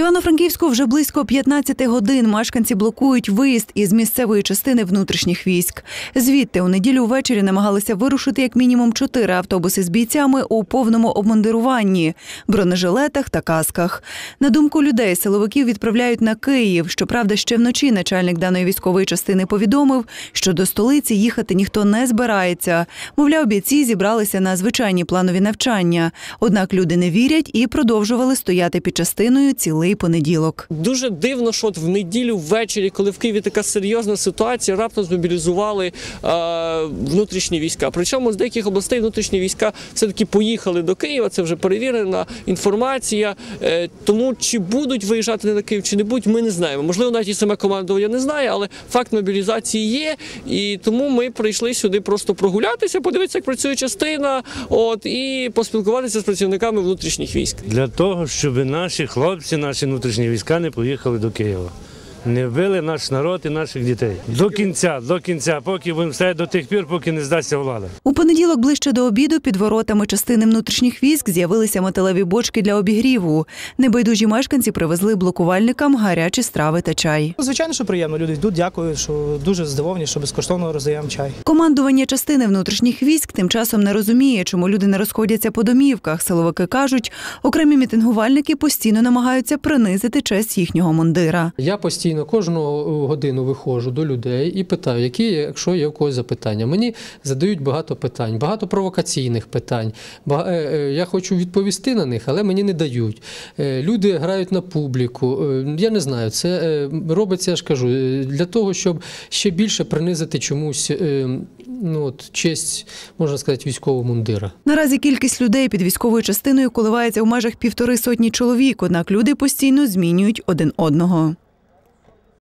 Івано-Франківську вже близько 15 годин мешканці блокують виїзд із місцевої частини внутрішніх військ. Звідти у неділю ввечері намагалися вирушити як мінімум чотири автобуси з бійцями у повному обмундируванні, бронежилетах та касках. На думку людей, силовиків відправляють на Київ. Щоправда, ще вночі начальник даної військової частини повідомив, що до столиці їхати ніхто не збирається. Мовляв, бійці зібралися на звичайні планові навчання. Однак люди не вірять і продовжували стояти під частиною цілий понеділок. Дуже дивно, що от в неділю ввечері, коли в Києві така серйозна ситуація, раптом змобілізували е, внутрішні війська. Причому з деяких областей внутрішні війська все-таки поїхали до Києва. Це вже перевірена інформація. Е, тому чи будуть виїжджати на Київ, чи не будуть, ми не знаємо. Можливо, навіть і саме командування не знає, але факт мобілізації є. І тому ми прийшли сюди просто прогулятися, подивитися, як працює частина, от і поспілкуватися з працівниками внутрішніх військ. для того, щоб наші хлопці, наші внутрішні війська не поїхали до Києва. Не вбили наш народ і наших дітей. До кінця, до кінця, поки будемо стояти до тих пір, поки не здасться влада. У понеділок ближче до обіду під воротами частини внутрішніх військ з'явилися металеві бочки для обігріву. Небайдужі мешканці привезли блокувальникам гарячі страви та чай. Звичайно, що приємно. Люди йдуть, дякують, що дуже здивовані, що безкоштовно роздаємо чай. Командування частини внутрішніх військ тим часом не розуміє, чому люди не розходяться по домівках. Силовики кажуть, окремі мітингувальники постійно намагаються принизити честь їхнього мундира. Я постійно кожну годину виходжу до людей і питаю, які, якщо є у когось запитання. Мені задають багато питань, багато провокаційних питань. Е, е, Я хочу відповісти на них, але мені не дають. Е, Люди грають на публіку. Е, Я не знаю, це е, робиться, я ж кажу, е, для того, щоб ще більше принизити чомусь е, ну, от, честь, можна сказати, військового мундира. Наразі кількість людей під військовою частиною коливається в межах півтори сотні чоловік, однак люди постійно змінюють один одного.